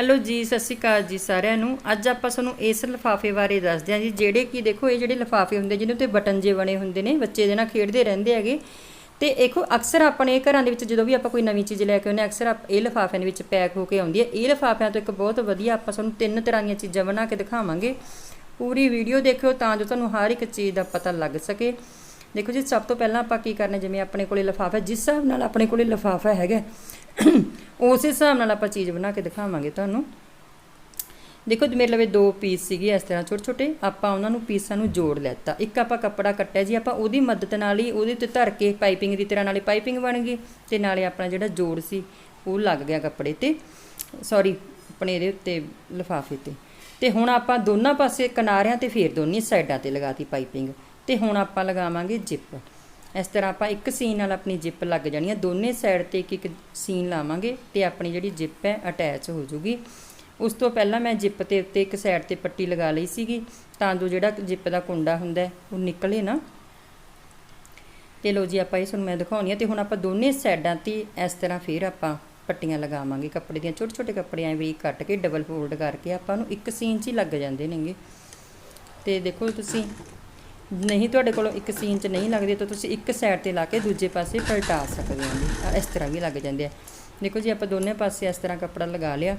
Hello ਜੀ, ਸਤਿ ਸ਼੍ਰੀ ਅਕਾਲ ਜੀ ਸਾਰਿਆਂ ਨੂੰ। ਅੱਜ ਆਪਾਂ ਤੁਹਾਨੂੰ ਇਸ ਲਿਫਾਫੇ ਬਾਰੇ ਦੱਸਦੇ ਹਾਂ ਜੀ। ਜਿਹੜੇ ਕਿ ਦੇਖੋ, ਇਹ ਜਿਹੜੇ ਲਿਫਾਫੇ ਹੁੰਦੇ, ਜਿਹਦੇ ਉੱਤੇ ਬਟਨ ਜੇ ਬਣੇ ਹੁੰਦੇ ਨੇ, ਬੱਚੇ ਦੇ ਨਾਲ ਖੇਡਦੇ ਰਹਿੰਦੇ ਹੈਗੇ। ਤੇ ਦੇਖੋ, ਅਕਸਰ ਆਪਣੇ ਘਰਾਂ ਦੇ ਵਿੱਚ ਜਦੋਂ ਵੀ ਆਪਾਂ ਕੋਈ ਨਵੀਂ ਚੀਜ਼ ਲੈ ਕੇ ਆਉਂਦੇ ਹਾਂ, ਅਕਸਰ ਆਪ- ਇਹ ਲਿਫਾਫਿਆਂ ਦੇ ਵਿੱਚ ਪੈਕ ਹੋ ਕੇ ਆਉਂਦੀ ਹੈ। ਇਹ ਲਿਫਾਫਿਆਂ ਤੋਂ ਇੱਕ ਬਹੁਤ ਵਧੀਆ ਆਪਾਂ ਤੁਹਾਨੂੰ ਤਿੰਨ ਤਰ੍ਹਾਂ ਦੀਆਂ ਚੀਜ਼ਾਂ ਬਣਾ ਕੇ ਦਿਖਾਵਾਂਗੇ। ਪੂਰੀ ਵੀਡੀਓ ਦੇਖਿਓ ਤਾਂ ਜੋ ਤੁਹਾਨੂੰ ਹਰ ਇੱਕ ਚੀਜ਼ ਦਾ ਪਤਾ ਲੱਗ ਸਕੇ। ਦੇਖੋ ਜੀ, ਸਭ ਤੋਂ ਪਹਿਲਾਂ ਆਪਾਂ ਕੀ ਕਰਨਾ, ਜਿਵੇਂ ਆਪਣੇ ਕੋਲੇ ਲਿਫਾਫਾ ਜਿਸ ਹਿਸਾਬ ਨਾਲ ਆਪਣੇ ਕੋਲੇ ਲਿਫਾਫਾ ਹੈਗਾ ਉਸ ਹਿਸਾਬ ਨਾਲ ਆਪਾਂ ਚੀਜ਼ ਬਣਾ ਕੇ ਦਿਖਾਵਾਂਗੇ ਤੁਹਾਨੂੰ। ਦੇਖੋ ਮੇਰੇ ਲਵੇ ਦੋ ਪੀਸ ਸੀਗੇ, ਇਸ ਤਰ੍ਹਾਂ ਛੋਟੇ ਛੋਟੇ ਆਪਾਂ ਉਹਨਾਂ ਨੂੰ ਪੀਸਾਂ ਨੂੰ ਜੋੜ ਲੈਤਾ। ਇੱਕ ਆਪਾਂ ਕੱਪੜਾ ਕੱਟਿਆ ਜੀ, ਆਪਾਂ ਉਹਦੀ ਮਦਦ ਨਾਲ ਹੀ ਉਹਦੇ ਉੱਤੇ ਧਰ ਕੇ ਪਾਈਪਿੰਗ ਦੀ ਤਰ੍ਹਾਂ ਨਾਲੇ ਪਾਈਪਿੰਗ ਬਣ ਗਈ ਤੇ ਨਾਲੇ ਆਪਣਾ ਜਿਹੜਾ ਜੋੜ ਸੀ, ਉਹ ਲੱਗ ਗਿਆ ਕੱਪੜੇ ਤੇ ਸੌਰੀ ਆਪਣੇ ਇਹਦੇ ਉੱਤੇ ਲਿਫਾਫੇ ਤੇ। ਤੇ ਹੁਣ ਆਪਾਂ ਦੋਨਾਂ ਪਾਸੇ ਕਿਨਾਰਿਆਂ ਤੇ ਫੇਰ ਦੋਨੀ ਸਾਈਡਾਂ ਤੇ ਲਗਾਤੀ ਪਾਈਪਿੰਗ ਤੇ ਹੁਣ ਆਪਾਂ ਲਗਾਵਾਂਗੇ ਜਿਪ। ਇਸ ਤਰ੍ਹਾਂ ਆਪਾਂ ਇੱਕ ਸੀਨ ਨਾਲ ਆਪਣੀ ਜਿਪ ਲੱਗ ਜਾਣੀ ਹੈ ਦੋਨੇ ਸਾਈਡ ਤੇ ਇੱਕ ਇੱਕ ਸੀਨ ਲਾਵਾਂਗੇ ਤੇ ਆਪਣੀ ਜਿਹੜੀ ਜਿਪ ਹੈ ਅਟੈਚ ਹੋ ਜੂਗੀ ਉਸ ਤੋਂ ਪਹਿਲਾਂ ਮੈਂ ਜਿਪ ਦੇ ਉੱਤੇ ਇੱਕ ਸਾਈਡ ਤੇ ਪੱਟੀ ਲਗਾ ਲਈ ਸੀਗੀ, ਤਾਂ ਜੋ ਜਿਹੜਾ ਜਿਪ ਦਾ ਕੁੰਡਾ ਹੁੰਦਾ ਉਹ ਨਿਕਲੇ ਨਾ। ਤੇ ਲੋ ਜੀ, ਆਪਾਂ ਇਹ ਤੁਹਾਨੂੰ ਮੈਂ ਦਿਖਾਉਣੀ ਆ ਤੇ ਹੁਣ ਆਪਾਂ ਦੋਨੇ ਸਾਈਡਾਂ ਤੇ ਇਸ ਤਰ੍ਹਾਂ ਫੇਰ ਆਪਾਂ ਪੱਟੀਆਂ ਲਗਾਵਾਂਗੇ। ਕੱਪੜੇ ਦੀਆਂ ਛੋਟੇ ਛੋਟੇ ਕੱਪੜੇ ਐਂ ਵੀ ਕੱਟ ਕੇ ਡਬਲ ਫੋਲਡ ਕਰਕੇ ਆਪਾਂ ਨੂੰ ਇੱਕ ਸੀਨ 'ਚ ਹੀ ਲੱਗ ਜਾਂਦੇ ਨੇਗੇ। ਤੇ ਦੇਖੋ ਤੁਸੀਂ ਨਹੀਂ, ਤੁਹਾਡੇ ਕੋਲੋਂ ਇੱਕ ਸੀਨ 'ਚ ਨਹੀਂ ਲੱਗਦੇ, ਤਾਂ ਤੁਸੀਂ ਇੱਕ ਸਾਈਡ ਤੇ ਲਾ ਕੇ ਦੂਜੇ ਪਾਸੇ ਪਲਟਾ ਸਕਦੇ ਹੋ ਜੀ। ਇਸ ਤਰ੍ਹਾਂ ਵੀ ਲੱਗ ਜਾਂਦੇ ਆ। ਦੇਖੋ ਜੀ, ਆਪਾਂ ਦੋਨੇ ਪਾਸੇ ਇਸ ਤਰ੍ਹਾਂ ਕੱਪੜਾ ਲਗਾ ਲਿਆ।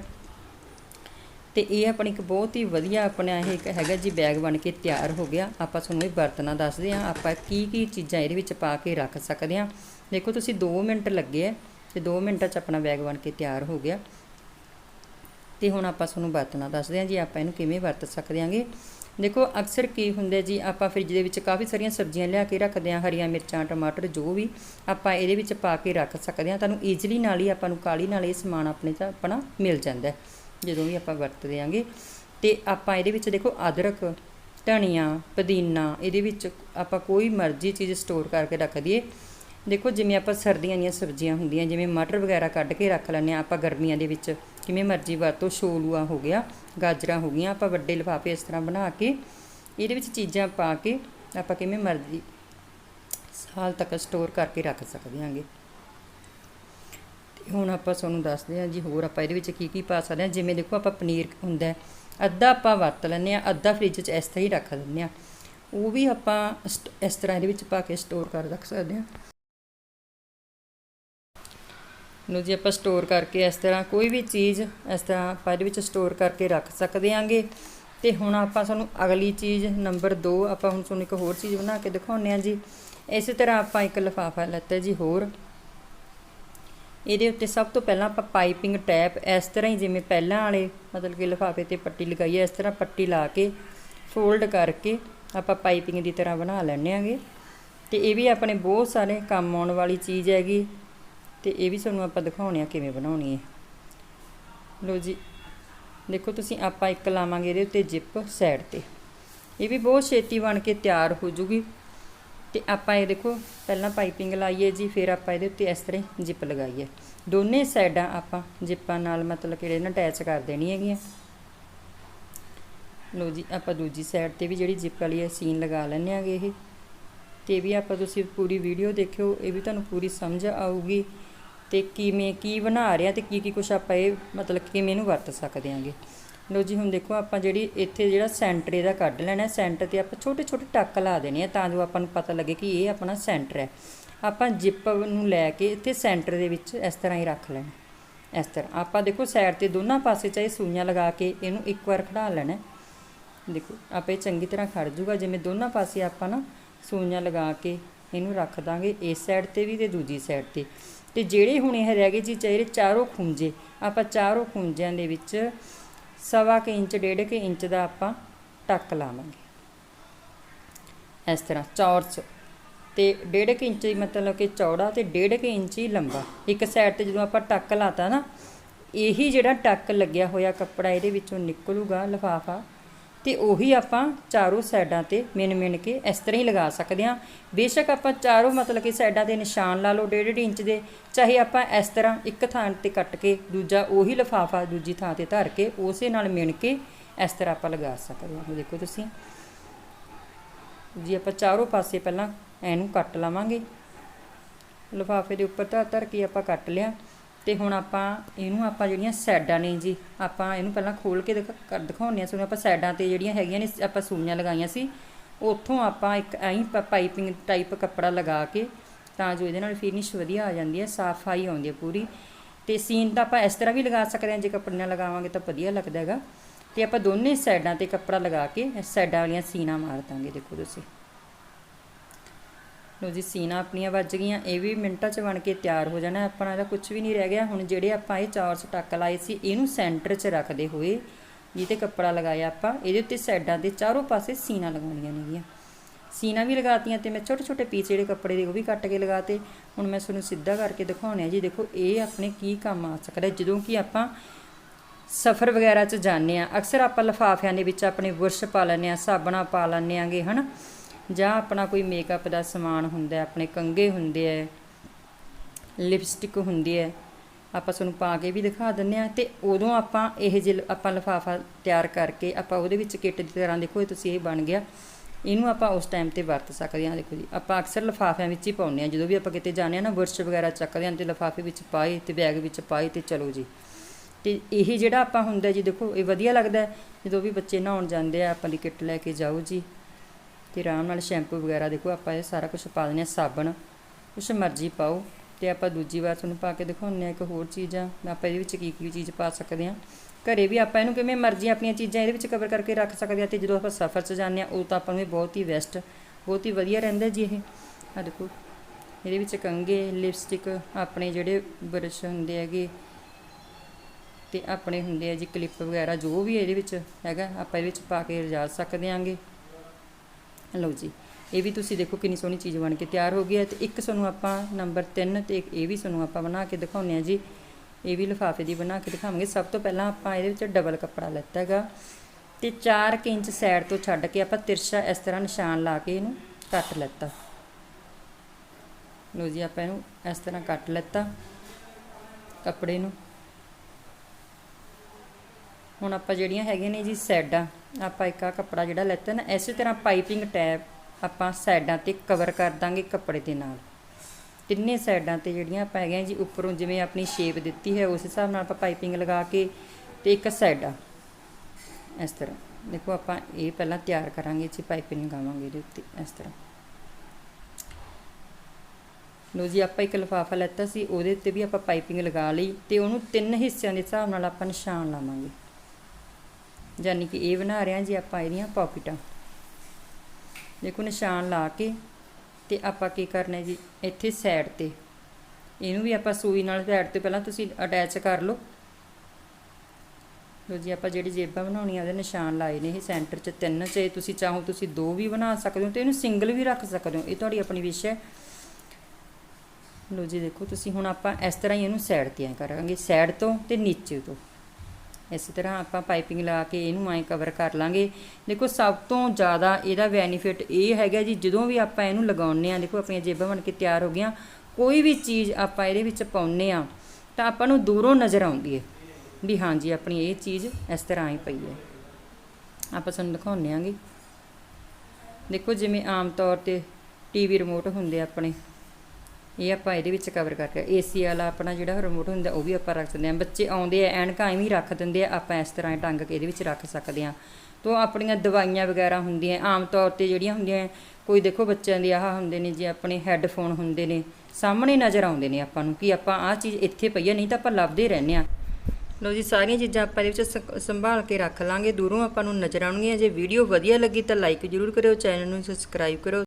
ਤੇ ਇਹ ਆਪਣੀ ਇੱਕ ਬਹੁਤ ਹੀ ਵਧੀਆ ਆਪਣਾ ਇਹ ਇੱਕ ਹੈਗਾ ਜੀ ਬੈਗ ਬਣ ਕੇ ਤਿਆਰ ਹੋ ਗਿਆ। ਆਪਾਂ ਤੁਹਾਨੂੰ ਇਹ ਵਰਤਣਾ ਦੱਸਦੇ ਹਾਂ, ਆਪਾਂ ਕੀ ਕੀ ਚੀਜ਼ਾਂ ਇਹਦੇ ਵਿੱਚ ਪਾ ਕੇ ਰੱਖ ਸਕਦੇ ਹਾਂ। ਦੇਖੋ, ਤੁਸੀਂ 2 ਮਿੰਟ ਲੱਗੇ ਆ ਤੇ 2 ਮਿੰਟਾਂ 'ਚ ਆਪਣਾ ਬੈਗ ਬਣ ਕੇ ਤਿਆਰ ਹੋ ਗਿਆ। ਤੇ ਹੁਣ ਆਪਾਂ ਤੁਹਾਨੂੰ ਵਰਤਣਾ ਦੱਸਦੇ ਹਾਂ ਜੀ, ਆਪਾਂ ਇਹਨੂੰ ਕਿਵੇਂ ਵਰਤ ਸਕਦੇ ਹਾਂਗੇ। ਦੇਖੋ, ਅਕਸਰ ਕੀ ਹੁੰਦਾ ਜੀ, ਆਪਾਂ ਫ੍ਰਿਜ ਦੇ ਵਿੱਚ ਕਾਫੀ ਸਾਰੀਆਂ ਸਬਜ਼ੀਆਂ ਲਿਆ ਕੇ ਰੱਖਦੇ ਹਾਂ, ਹਰੀਆਂ ਮਿਰਚਾਂ, ਟਮਾਟਰ, ਜੋ ਵੀ ਆਪਾਂ ਇਹਦੇ ਵਿੱਚ ਪਾ ਕੇ ਰੱਖ ਸਕਦੇ ਹਾਂ, ਤੁਹਾਨੂੰ ਈਜ਼ੀਲੀ ਨਾਲ ਹੀ ਆਪਾਂ ਨੂੰ ਕਾਲੀ ਨਾਲ ਇਹ ਸਮਾਨ ਆਪਣੇ ਤਾਂ ਆਪਣਾ ਮਿਲ ਜਾਂਦਾ ਜਦੋਂ ਵੀ ਆਪਾਂ ਵਰਤਦੇ ਆਂਗੇ ਤੇ ਆਪਾਂ ਇਹਦੇ ਵਿੱਚ ਦੇਖੋ, ਅਦਰਕ, ਧਨੀਆ, ਪੁਦੀਨਾ, ਇਹਦੇ ਵਿੱਚ ਆਪਾਂ ਕੋਈ ਮਰਜ਼ੀ ਚੀਜ਼ ਸਟੋਰ ਕਰਕੇ ਰੱਖ ਦਈਏ। ਦੇਖੋ, ਜਿਵੇਂ ਆਪਾਂ ਸਰਦੀਆਂ ਦੀਆਂ ਸਬਜ਼ੀਆਂ ਹੁੰਦੀਆਂ, ਜਿਵੇਂ ਮਟਰ ਵਗੈਰਾ ਕੱਢ ਕੇ ਰੱਖ ਲੈਂਦੇ ਆ ਆਪਾਂ ਗਰਮੀਆਂ ਦੇ ਵਿੱਚ ਕਿਵੇਂ ਮਰਜ਼ੀ ਵਰਤੋ, ਛੋਲੂਆ ਹੋ ਗਿਆ, ਗਾਜਰਾਂ ਹੋ ਗਈਆਂ, ਆਪਾਂ ਵੱਡੇ ਲਿਫਾਫੇ ਇਸ ਤਰ੍ਹਾਂ ਬਣਾ ਕੇ ਇਹਦੇ ਵਿੱਚ ਚੀਜ਼ਾਂ ਪਾ ਕੇ ਆਪਾਂ ਕਿਵੇਂ ਮਰਜ਼ੀ ਸਾਲ ਤੱਕ ਸਟੋਰ ਕਰਕੇ ਰੱਖ ਸਕਦੇ ਹਾਂਗੇ। ਤੇ ਹੁਣ ਆਪਾਂ ਤੁਹਾਨੂੰ ਦੱਸਦੇ ਹਾਂ ਜੀ ਹੋਰ ਆਪਾਂ ਇਹਦੇ ਵਿੱਚ ਕੀ ਕੀ ਪਾ ਸਕਦੇ ਹਾਂ। ਜਿਵੇਂ ਦੇਖੋ ਆਪਾਂ ਪਨੀਰ ਹੁੰਦਾ ਅੱਧਾ ਆਪਾਂ ਵਰਤ ਲੈਂਦੇ ਆ ਅੱਧਾ ਫ੍ਰਿਜ 'ਚ ਇਸ ਤਰ੍ਹਾਂ ਹੀ ਰੱਖ ਦਿੰਦੇ ਆ ਉਹ ਵੀ ਆਪਾਂ ਸਟ- ਇਸ ਤਰ੍ਹਾਂ ਇਹਦੇ ਵਿੱਚ ਪਾ ਕੇ ਸਟੋਰ ਕਰ ਰੱਖ ਸਕਦੇ ਹਾਂ। ਨੂੰ ਜੀ ਆਪਾਂ ਸਟੋਰ ਕਰਕੇ ਇਸ ਤਰ੍ਹਾਂ ਕੋਈ ਵੀ ਚੀਜ਼ ਇਸ ਤਰ੍ਹਾਂ ਆਪਾਂ ਇਹਦੇ ਵਿੱਚ ਸਟੋਰ ਕਰਕੇ ਰੱਖ ਸਕਦੇ ਆਂਗੇ। ਤੇ ਹੁਣ ਆਪਾਂ ਤੁਹਾਨੂੰ ਅਗਲੀ ਚੀਜ਼ ਨੰਬਰ 2 ਆਪਾਂ ਹੁਣ ਤੁਹਾਨੂੰ ਇੱਕ ਹੋਰ ਚੀਜ਼ ਬਣਾ ਕੇ ਦਿਖਾਉਂਦੇ ਆ ਜੀ। ਇਸੇ ਤਰ੍ਹਾਂ ਆਪਾਂ ਇੱਕ ਲਿਫਾਫਾ ਲੈਤਾ ਜੀ ਹੋਰ। ਇਹਦੇ ਉੱਤੇ ਸਭ ਤੋਂ ਪਹਿਲਾਂ ਆਪਾਂ ਪਾਈਪਿੰਗ ਟੈਪ ਇਸ ਤਰ੍ਹਾਂ ਹੀ ਜਿਵੇਂ ਪਹਿਲਾਂ ਵਾਲੇ ਮਤਲਬ ਕਿ ਲਿਫਾਫੇ ਤੇ ਪੱਟੀ ਲਗਾਈ ਹੈ, ਇਸ ਤਰ੍ਹਾਂ ਪੱਟੀ ਲਾ ਕੇ ਫੋਲਡ ਕਰਕੇ ਆਪਾਂ ਪਾਈਪਿੰਗ ਦੀ ਤਰ੍ਹਾਂ ਬਣਾ ਲੈਣੇ ਆਂਗੇ। ਤੇ ਇਹ ਵੀ ਆਪਣੇ ਬਹੁਤ ਸਾਰੇ ਕੰਮ ਆਉਣ ਵਾਲੀ ਚੀਜ਼ ਹੈਗੀ। ਤੇ ਇਹ ਵੀ ਤੁਹਾਨੂੰ ਆਪਾਂ ਦਿਖਾਉਣੇ ਆ ਕਿਵੇਂ ਬਣਾਉਣੀ ਹੈ। ਲੋ ਜੀ, ਦੇਖੋ ਤੁਸੀਂ ਆਪਾਂ ਇੱਕ ਲਾਵਾਂਗੇ ਇਹਦੇ ਉੱਤੇ ਜਿਪ ਸਾਈਡ ਤੇ। ਇਹ ਵੀ ਬਹੁਤ ਛੇਤੀ ਬਣ ਕੇ ਤਿਆਰ ਹੋ ਜੂਗੀ। ਤੇ ਆਪਾਂ ਇਹ ਦੇਖੋ, ਪਹਿਲਾਂ ਪਾਈਪਿੰਗ ਲਾਈਏ ਜੀ, ਫਿਰ ਆਪਾਂ ਇਹਦੇ ਉੱਤੇ ਇਸ ਤਰ੍ਹਾਂ ਜਿਪ ਲਗਾਈਏ। ਦੋਨੇ ਸਾਈਡਾਂ ਆਪਾਂ ਜਿਪਾਂ ਨਾਲ ਮਤਲਬ ਕਿ ਇਹਦੇ ਨਾਲ ਅਟੈਚ ਕਰ ਦੇਣੀ ਹੈਗੀਆਂ ਲੋ ਜੀ, ਆਪਾਂ ਦੂਜੀ ਸਾਈਡ ਤੇ ਵੀ ਜਿਹੜੀ ਜਿਪ ਵਾਲੀ ਹੈ ਸੀਨ ਲਗਾ ਲੈਣੇ ਆਗੇ ਇਹ। ਤੇ ਵੀ ਆਪਾਂ ਤੁਸੀਂ ਪੂਰੀ ਵੀਡੀਓ ਦੇਖਿਓ, ਇਹ ਵੀ ਤੁਹਾਨੂੰ ਪੂਰੀ ਸਮਝ ਆਊਗੀ। ਤੇ ਕਿਵੇਂ ਕੀ ਬਣਾ ਰਿਹਾ ਤੇ ਕੀ ਕੀ ਕੁਛ ਆਪਾਂ ਇਹ ਮਤਲਬ ਕਿਵੇਂ ਇਹਨੂੰ ਵਰਤ ਸਕਦੇ ਆਂਗੇ ਲੋ ਜੀ, ਹੁਣ ਦੇਖੋ ਆਪਾਂ ਜਿਹੜੀ ਇੱਥੇ ਜਿਹੜਾ ਸੈਂਟਰ ਇਹਦਾ ਕੱਢ ਲੈਣਾ, ਸੈਂਟਰ ਤੇ ਆਪਾਂ ਛੋਟੇ ਛੋਟੇ ਟੱਕ ਲਾ ਦੇਣੇ ਆ ਤਾਂ ਜੋ ਆਪਾਂ ਨੂੰ ਪਤਾ ਲੱਗੇ ਕਿ ਇਹ ਆਪਣਾ ਸੈਂਟਰ ਹੈ। ਆਪਾਂ ਜਿਪ ਨੂੰ ਲੈ ਕੇ ਇੱਥੇ ਸੈਂਟਰ ਦੇ ਵਿੱਚ ਇਸ ਤਰ੍ਹਾਂ ਹੀ ਰੱਖ ਲੈਣਾ, ਇਸ ਤਰ੍ਹਾਂ। ਆਪਾਂ ਦੇਖੋ ਸਾਈਡ ਤੇ ਦੋਨਾਂ ਪਾਸੇ ਚਾਹੇ ਸੂਈਆਂ ਲਗਾ ਕੇ ਇਹਨੂੰ ਇੱਕ ਵਾਰ ਖੜਾ ਲੈਣਾ। ਦੇਖੋ, ਆਪੇ ਚੰਗੀ ਤਰ੍ਹਾਂ ਖੜ ਜੂਗਾ, ਜਿਵੇਂ ਦੋਨਾਂ ਪਾਸੇ ਆਪਾਂ ਨਾ ਸੂਈਆਂ ਲਗਾ ਕੇ ਇਹਨੂੰ ਰੱਖ ਦਾਂਗੇ, ਇਸ ਸਾਈਡ ਤੇ ਵੀ ਤੇ ਦੂਜੀ ਸਾਈਡ ਤੇ। ਤੇ ਜਿਹੜੇ ਹੁਣ ਇਹ ਰਹਿ ਗਏ ਜੀ ਚਾਹੇ ਚਾਰੋਂ ਖੁੰਝੇ, ਆਪਾਂ ਚਾਰੋਂ ਖੁੰਝਿਆਂ ਦੇ ਵਿੱਚ ਸਵਾ ਕੁ ਇੰਚ, ਡੇਢ ਕੁ ਇੰਚ ਦਾ ਆਪਾਂ ਟੱਕ ਲਾਵਾਂਗੇ। ਇਸ ਤਰ੍ਹਾਂ ਚੌਰਸ ਤੇ ਡੇਢ ਕੁ ਇੰਚ ਮਤਲਬ ਕਿ ਚੌੜਾ ਤੇ ਡੇਢ ਕੁ ਇੰਚ ਹੀ ਲੰਬਾ। ਇੱਕ ਸਾਈਡ ਤੇ ਜਦੋਂ ਆਪਾਂ ਟੱਕ ਲਾਤਾ ਨਾ, ਇਹੀ ਜਿਹੜਾ ਟੱਕ ਲੱਗਿਆ ਹੋਇਆ ਕੱਪੜਾ ਇਹਦੇ ਵਿੱਚੋਂ ਨਿਕਲੂਗਾ ਲਫਾਫਾ। ਤੇ ਉਹੀ ਆਪਾਂ ਚਾਰੋਂ ਸਾਈਡਾਂ ਤੇ ਮਿਣ ਮਿਣ ਕੇ ਇਸ ਤਰ੍ਹਾਂ ਹੀ ਲਗਾ ਸਕਦੇ ਹਾਂ। ਬੇਸ਼ੱਕ ਆਪਾਂ ਚਾਰੋਂ ਮਤਲਬ ਕਿ ਸਾਈਡਾਂ ਦੇ ਨਿਸ਼ਾਨ ਲਾ ਲਓ ਡੇਢ ਡੇਢ ਇੰਚ ਦੇ, ਚਾਹੇ ਆਪਾਂ ਇਸ ਤਰ੍ਹਾਂ ਇੱਕ ਥਾਂ ਤੇ ਕੱਟ ਕੇ ਦੂਜਾ ਉਹੀ ਲਫਾਫਾ ਦੂਜੀ ਥਾਂ ਤੇ ਧਰ ਕੇ ਉਸੇ ਨਾਲ ਮਿਣ ਕੇ ਇਸ ਤਰ੍ਹਾਂ ਆਪਾਂ ਲਗਾ ਸਕਦੇ ਹਾਂ। ਦੇਖੋ ਤੁਸੀਂ। ਜੀ ਆਪਾਂ ਚਾਰੋਂ ਪਾਸੇ ਪਹਿਲਾਂ ਇਹਨੂੰ ਕੱਟ ਲਵਾਂਗੇ। ਲਫਾਫੇ ਦੇ ਉੱਪਰ ਧਰ ਧਰ ਕੇ ਆਪਾਂ ਕੱਟ ਲਿਆ। ਤੇ ਹੁਣ ਆਪਾਂ ਇਹਨੂੰ ਆਪਾਂ ਜਿਹੜੀਆਂ ਸਾਈਡਾਂ ਨੇ ਜੀ, ਆਪਾਂ ਇਹਨੂੰ ਪਹਿਲਾਂ ਖੋਲ ਕੇ ਦਿਖਾ- ਕਰ ਦਿਖਾਉਂਦੇ ਆ ਤੁਹਾਨੂੰ ਆਪਾਂ ਸਾਈਡਾਂ ਤੇ ਜਿਹੜੀਆਂ ਹੈਗੀਆਂ ਨੇ, ਆਪਾਂ ਸੂਈਆਂ ਲਗਾਈਆਂ ਸੀ, ਉੱਥੋਂ ਆਪਾਂ ਇੱਕ ਐਂ ਪਾਈਪਿੰਗ ਟਾਈਪ ਕੱਪੜਾ ਲਗਾ ਕੇ, ਤਾਂ ਜੋ ਇਹਦੇ ਨਾਲ ਫਿਨਿਸ਼ ਵਧੀਆ ਆ ਜਾਂਦੀ ਹੈ ਸਾਫਾਈ ਆਉਂਦੀ ਹੈ ਪੂਰੀ। ਤੇ ਸੀਨ ਤਾਂ ਆਪਾਂ ਇਸ ਤਰ੍ਹਾਂ ਵੀ ਲਗਾ ਸਕਦੇ ਹਾਂ, ਜੇ ਕੱਪੜੇ ਨਾਲ ਲਗਾਵਾਂਗੇ ਤਾਂ ਵਧੀਆ ਲੱਗਦਾ ਹੈਗਾ। ਤੇ ਆਪਾਂ ਦੋਨੇ ਸਾਈਡਾਂ ਤੇ ਕੱਪੜਾ ਲਗਾ ਕੇ ਸਾਈਡਾਂ ਵਾਲੀਆਂ ਸੀਨਾ ਮਾਰ ਦਾਂਗੇ, ਦੇਖੋ ਤੁਸੀਂ। ਲੋ ਜੀ, ਸੀਨਾ ਆਪਣੀਆਂ ਵੱਜ ਗਈਆਂ, ਇਹ ਵੀ ਮਿੰਟਾਂ 'ਚ ਬਣ ਕੇ ਤਿਆਰ ਹੋ ਜਾਣਾ, ਆਪਣਾ ਇਹਦਾ ਕੁਝ ਵੀ ਨਹੀਂ ਰਹਿ ਗਿਆ। ਹੁਣ ਜਿਹੜੇ ਆਪਾਂ ਇਹ ਚਾਰ ਸਟੱਕ ਲਾਏ ਸੀ, ਇਹਨੂੰ ਸੈਂਟਰ 'ਚ ਰੱਖਦੇ ਹੋਏ ਜਿੱਤੇ ਕੱਪੜਾ ਲਗਾਇਆ ਆਪਾਂ, ਇਹਦੇ ਉੱਤੇ ਸਾਈਡਾਂ ਦੇ ਚਾਰੋਂ ਪਾਸੇ ਸੀਨਾ ਲਗਾਉਣੀਆਂ ਨੇਗੀਆਂ। ਸੀਨਾ ਵੀ ਲਗਾਤੀਆਂ ਤੇ ਮੈਂ ਛੋਟੇ ਛੋਟੇ ਪੀਸ ਜਿਹੜੇ ਕੱਪੜੇ ਦੇ ਉਹ ਵੀ ਕੱਟ ਕੇ ਲਗਾਤੇ। ਹੁਣ ਮੈਂ ਤੁਹਾਨੂੰ ਸਿੱਧਾ ਕਰਕੇ ਦਿਖਾਉਣੇ ਆ ਜੀ, ਦੇਖੋ ਇਹ ਆਪਣੇ ਕੀ ਕੰਮ ਆ ਸਕਦਾ ਜਦੋਂ ਕਿ ਆਪਾਂ ਸਫ਼ਰ ਵਗੈਰਾ 'ਚ ਜਾਂਦੇ ਆ, ਅਕਸਰ ਆਪਾਂ ਲਫਾਫਿਆਂ ਦੇ ਵਿੱਚ ਆਪਣੇ ਬੁਰਸ਼ ਪਾ ਲੈਂਦੇ ਆ, ਸਾਬਣਾ ਪਾ ਲੈਂਦੇ ਆਂਗੇ, ਹਨਾ? ਜਾਂ ਆਪਣਾ ਕੋਈ ਮੇਕਅਪ ਦਾ ਸਮਾਨ ਹੁੰਦਾ ਹੈ, ਆਪਣੇ ਕੰਗੇ ਹੁੰਦੇ ਆ ਲਿਪਸਟਿਕ ਹੁੰਦੀ ਹੈ ਆਪਾਂ ਤੁਹਾਨੂੰ ਪਾ ਕੇ ਵੀ ਦਿਖਾ ਦਿੰਨੇ ਆ ਤੇ ਉਦੋਂ ਆਪਾਂ ਇਹ ਜੇ ਆਪਾਂ ਲਫਾਫਾ ਤਿਆਰ ਕਰਕੇ ਆਪਾਂ ਉਹਦੇ ਵਿੱਚ ਕਿੱਟ ਦੀ ਤਰ੍ਹਾਂ ਦੇਖੋ ਇਹ ਤੁਸੀਂ ਇਹ ਬਣ ਗਿਆ ਇਹਨੂੰ ਆਪਾਂ ਉਸ ਟਾਈਮ ਤੇ ਵਰਤ ਸਕਦੇ ਹਾਂ। ਦੇਖੋ ਜੀ ਆਪਾਂ ਅਕਸਰ ਲਫਾਫਿਆਂ ਵਿੱਚ ਹੀ ਪਾਉਂਦੇ ਆ ਜਦੋਂ ਵੀ ਆਪਾਂ ਕਿਤੇ ਜਾਂਦੇ ਆ ਨਾ ਬੁਰਸ਼ ਵਗੈਰਾ ਚੱਕਦੇ ਹਾਂ ਤੇ ਲਫਾਫੇ ਵਿੱਚ ਪਾਏ ਤੇ ਬੈਗ ਵਿੱਚ ਪਾਏ ਤੇ ਚਲੋ ਜੀ। ਤੇ ਇਹ ਜਿਹੜਾ ਆਪਾਂ ਹੁੰਦਾ ਜੀ ਦੇਖੋ ਇਹ ਵਧੀਆ ਲੱਗਦਾ ਜਦੋਂ ਵੀ ਬੱਚੇ ਨਹਾਉਣ ਜਾਂਦੇ ਆ ਆਪਾਂ ਦੀ ਕਿੱਟ ਲੈ ਕੇ ਜਾਓ ਜੀ। ਤੇ ਆਰਾਮ ਨਾਲ ਸ਼ੈਂਪੂ ਵਗੈਰਾ ਦੇਖੋ, ਆਪਾਂ ਇਹ ਸਾਰਾ ਕੁਝ ਪਾ ਦਿੰਦੇ ਆ ਸਾਬਣ। ਕੁਛ ਮਰਜ਼ੀ ਪਾਓ। ਤੇ ਆਪਾਂ ਦੂਜੀ ਵਾਰ ਤੁਹਾਨੂੰ ਪਾ ਕੇ ਦਿਖਾਉਂਦੇ ਆ ਇੱਕ ਹੋਰ ਚੀਜ਼ਾਂ ਆਪਾਂ ਇਹਦੇ ਵਿੱਚ ਕੀ ਕੀ ਚੀਜ਼ ਪਾ ਸਕਦੇ ਆ ਘਰੇ ਵੀ ਆਪਾਂ ਇਹਨੂੰ ਕਿਵੇਂ ਮਰਜ਼ੀ ਆਪਣੀਆਂ ਚੀਜ਼ਾਂ ਇਹਦੇ ਵਿੱਚ ਕਵਰ ਕਰਕੇ ਰੱਖ ਸਕਦੇ ਆ ਤੇ ਜਦੋਂ ਆਪਾਂ ਸਫ਼ਰ 'ਚ ਜਾਂਦੇ ਆ ਉਹ ਤਾਂ ਆਪਾਂ ਨੂੰ ਇਹ ਬਹੁਤ ਹੀ ਬੈਸਟ ਬਹੁਤ ਹੀ ਵਧੀਆ ਰਹਿੰਦਾ ਜੀ ਇਹ। ਆ ਦੇਖੋ, ਇਹਦੇ ਵਿੱਚ ਕੰਗੇ ਲਿਪਸਟਿਕ ਆਪਣੇ ਜਿਹੜੇ ਬਰਸ਼ ਹੁੰਦੇ ਹੈਗੇ ਤੇ ਆਪਣੇ ਹੁੰਦੇ ਆ ਜੀ ਕਲਿੱਪ ਵਗੈਰਾ, ਜੋ ਵੀ ਇਹਦੇ ਵਿੱਚ ਹੈਗਾ, ਆਪਾਂ ਇਹਦੇ ਵਿੱਚ ਪਾ ਕੇ ਰਜਾ ਸਕਦੇ ਆਂਗੇ ਲਓ ਜੀ। ਇਹ ਵੀ ਤੁਸੀਂ ਦੇਖੋ ਕਿੰਨੀ ਸੋਹਣੀ ਚੀਜ਼ ਬਣ ਕੇ ਤਿਆਰ ਹੋ ਗਈ ਹੈ ਤੇ ਇੱਕ ਸਾਨੂੰ ਆਪਾਂ ਨੰਬਰ 3 ਤੇ ਇੱਕ ਇਹ ਵੀ ਸਾਨੂੰ ਆਪਾਂ ਬਣਾ ਕੇ ਦਿਖਾਉਂਦੇ ਆ ਜੀ। ਇਹ ਵੀ ਲਿਫਾਫੇ ਦੀ ਬਣਾ ਕੇ ਦਿਖਾਵਾਂਗੇ। ਸਭ ਤੋਂ ਪਹਿਲਾਂ ਆਪਾਂ ਇਹਦੇ ਵਿੱਚ ਡਬਲ ਕੱਪੜਾ ਲੈਤਾ ਹੈਗਾ। ਤੇ 4 ਇੰਚ ਸਾਈਡ ਤੋਂ ਛੱਡ ਕੇ ਆਪਾਂ ਤਿਰਛਾ ਇਸ ਤਰ੍ਹਾਂ ਨਿਸ਼ਾਨ ਲਾ ਕੇ ਇਹਨੂੰ ਕੱਟ ਲੈਤਾ। ਲਓ ਜੀ, ਆਪਾਂ ਇਹਨੂੰ ਇਸ ਤਰ੍ਹਾਂ ਕੱਟ ਲੈਤਾ। ਕੱਪੜੇ ਨੂੰ ਹੁਣ ਆਪਾਂ ਜਿਹੜੀਆਂ ਹੈਗੀਆਂ ਨੇ ਜੀ ਸਾਈਡਾਂ ਆਪਾਂ ਇੱਕ ਆ ਕੱਪੜਾ ਜਿਹੜਾ ਲੈਤਾ ਨਾ, ਇਸੇ ਤਰ੍ਹਾਂ ਪਾਈਪਿੰਗ ਟੈਪ ਆਪਾਂ ਸਾਈਡਾਂ ਤੇ ਕਵਰ ਕਰ ਦਾਂਗੇ ਕੱਪੜੇ ਦੇ ਨਾਲ। ਤਿੰਨੇ ਸਾਈਡਾਂ ਤੇ ਜਿਹੜੀਆਂ ਆਪਾਂ ਹੈਗੀਆਂ ਜੀ, ਉੱਪਰੋਂ ਜਿਵੇਂ ਆਪਣੀ ਸ਼ੇਪ ਦਿੱਤੀ ਹੈ, ਉਸ ਹਿਸਾਬ ਨਾਲ ਆਪਾਂ ਪਾਈਪਿੰਗ ਲਗਾ ਕੇ ਤੇ ਇੱਕ ਸਾਈਡਾਂ ਇਸ ਤਰ੍ਹਾਂ। ਦੇਖੋ ਆਪਾਂ ਇਹ ਪਹਿਲਾਂ ਤਿਆਰ ਕਰਾਂਗੇ ਜੀ ਪਾਈਪਿੰਗ ਲਗਾਵਾਂਗੇ ਇਹਦੇ ਉੱਤੇ, ਇਸ ਤਰ੍ਹਾਂ। ਲੋ ਜੀ, ਆਪਾਂ ਇੱਕ ਲਿਫਾਫਾ ਲੈਤਾ ਸੀ, ਉਹਦੇ ਉੱਤੇ ਵੀ ਆਪਾਂ ਪਾਈਪਿੰਗ ਲਗਾ ਲਈ ਤੇ ਉਹਨੂੰ ਤਿੰਨ ਹਿੱਸਿਆਂ ਦੇ ਹਿਸਾਬ ਨਾਲ ਆਪਾਂ ਨਿਸ਼ਾਨ ਲਾਵਾਂਗੇ। ਯਾਨੀ ਕਿ ਇਹ ਬਣਾ ਰਹੇ ਹਾਂ ਜੀ ਆਪਾਂ ਇਹਦੀਆਂ ਪਾਕਟਾਂ ਦੇਖੋ ਨਿਸ਼ਾਨ ਲਾ ਕੇ ਤੇ ਆਪਾਂ ਕੀ ਕਰਨਾ ਜੀ, ਇੱਥੇ ਸਾਈਡ ਤੇ। ਇਹਨੂੰ ਵੀ ਆਪਾਂ ਸੂਈ ਨਾਲ ਸਾਈਡ ਤੇ ਪਹਿਲਾਂ ਤੁਸੀਂ ਅਟੈਚ ਕਰ ਲਓ। ਲੋ ਜੀ ਆਪਾਂ ਜਿਹੜੀ ਜੇਬਾਂ ਬਣਾਉਣੀਆਂ ਉਹਦੇ ਨਿਸ਼ਾਨ ਲਾਏ ਨੇ, ਇਹ ਸੈਂਟਰ 'ਚ ਤਿੰਨ 'ਚ। ਤੁਸੀਂ ਚਾਹੋ ਤੁਸੀਂ ਦੋ ਵੀ ਬਣਾ ਸਕਦੇ ਹੋ ਤੇ ਇਹਨੂੰ ਸਿੰਗਲ ਵੀ ਰੱਖ ਸਕਦੇ ਹੋ। ਇਹ ਤੁਹਾਡੀ ਆਪਣੀ ਵਿਸ਼ ਹੈ। ਲੋ ਜੀ ਦੇਖੋ ਤੁਸੀਂ ਹੁਣ ਆਪਾਂ ਇਸ ਤਰ੍ਹਾਂ ਹੀ ਇਹਨੂੰ ਸਾਈਡ ਤੇ ਐ ਕਰਾਂਗੇ ਸਾਈਡ ਤੋਂ ਤੇ ਨੀਚੇ ਤੋਂ। ਇਸੇ ਤਰ੍ਹਾਂ ਆਪਾਂ ਪਾਈਪਿੰਗ ਲਾ ਕੇ ਇਹਨੂੰ ਐਂ ਕਵਰ ਕਰ ਲਾਂਗੇ। ਦੇਖੋ, ਸਭ ਤੋਂ ਜ਼ਿਆਦਾ ਇਹਦਾ ਬੈਨੀਫਿਟ ਇਹ ਹੈਗਾ ਜੀ, ਜਦੋਂ ਵੀ ਆਪਾਂ ਇਹਨੂੰ ਲਗਾਉਂਦੇ ਆ ਦੇਖੋ ਆਪਣੀਆਂ ਜੇਬਾਂ ਬਣ ਕੇ ਤਿਆਰ ਹੋ ਗਈਆਂ, ਕੋਈ ਵੀ ਚੀਜ਼ ਆਪਾਂ ਇਹਦੇ ਵਿੱਚ ਪਾਉਂਦੇ ਆ ਤਾਂ ਆਪਾਂ ਨੂੰ ਦੂਰੋਂ ਨਜ਼ਰ ਆਉਂਦੀ ਹੈ ਵੀ ਹਾਂਜੀ, ਆਪਣੀ ਇਹ ਚੀਜ਼ ਇਸ ਤਰ੍ਹਾਂ ਹੀ ਪਈ ਹੈ। ਆਪਾਂ ਤੁਹਾਨੂੰ ਦਿਖਾਉਂਦੇ ਆਂਗੇ ਦੇਖੋ, ਜਿਵੇਂ ਆਮ ਤੌਰ ਤੇ ਟੀਵੀ ਰਿਮੋਟ ਹੁੰਦੇ ਆਪਣੇ। ਇਹ ਆਪਾਂ ਇਹਦੇ ਵਿੱਚ ਕਵਰ ਕਰਕੇ ਏਸੀ ਵਾਲਾ ਆਪਣਾ ਜਿਹੜਾ ਰਿਮੋਟ ਹੁੰਦਾ, ਉਹ ਵੀ ਆਪਾਂ ਰੱਖ ਸਕਦੇ ਹਾਂ। ਬੱਚੇ ਆਉਂਦੇ ਆ, ਐਨਕਾਂ ਐਵੇਂ ਹੀ ਰੱਖ ਦਿੰਦੇ ਆ, ਆਪਾਂ ਇਸ ਤਰ੍ਹਾਂ ਹੀ ਟੰਗ ਕੇ ਇਹਦੇ ਵਿੱਚ ਰੱਖ ਸਕਦੇ ਹਾਂ। ਤੋਂ ਆਪਣੀਆਂ ਦਵਾਈਆਂ ਵਗੈਰਾ ਹੁੰਦੀਆਂ, ਆਮ ਤੌਰ ਤੇ ਜਿਹੜੀਆਂ ਹੁੰਦੀਆਂ ਕੋਈ ਦੇਖੋ ਬੱਚਿਆਂ ਦੇ ਆਹ ਹੁੰਦੇ ਨੇ ਜੀ, ਆਪਣੇ ਹੈੱਡਫੋਨ ਹੁੰਦੇ ਨੇ, ਸਾਹਮਣੇ ਨਜ਼ਰ ਆਉਂਦੇ ਨੇ ਆਪਾਂ ਨੂੰ ਕਿ ਆਪਾਂ ਆਹ ਚੀਜ਼ ਇੱਥੇ ਪਈ ਆ, ਨਹੀਂ ਤਾਂ ਆਪਾਂ ਲੱਭਦੇ ਰਹਿੰਦੇ ਆ ਲੋ ਜੀ, ਸਾਰੀਆਂ ਚੀਜ਼ਾਂ ਆਪਾਂ ਇਹਦੇ ਵਿੱਚ ਸ- ਸੰਭਾਲ ਕੇ ਰੱਖ ਲਾਂਗੇ, ਦੂਰੋਂ ਆਪਾਂ ਨੂੰ ਨਜ਼ਰ ਆਉਣਗੀਆਂ। ਜੇ ਵੀਡੀਓ ਵਧੀਆ ਲੱਗੀ ਤਾਂ ਲਾਈਕ ਜ਼ਰੂਰ ਕਰਿਓ ਚੈਨਲ ਨੂੰ ਸਬਸਕ੍ਰਾਈਬ ਕਰੋ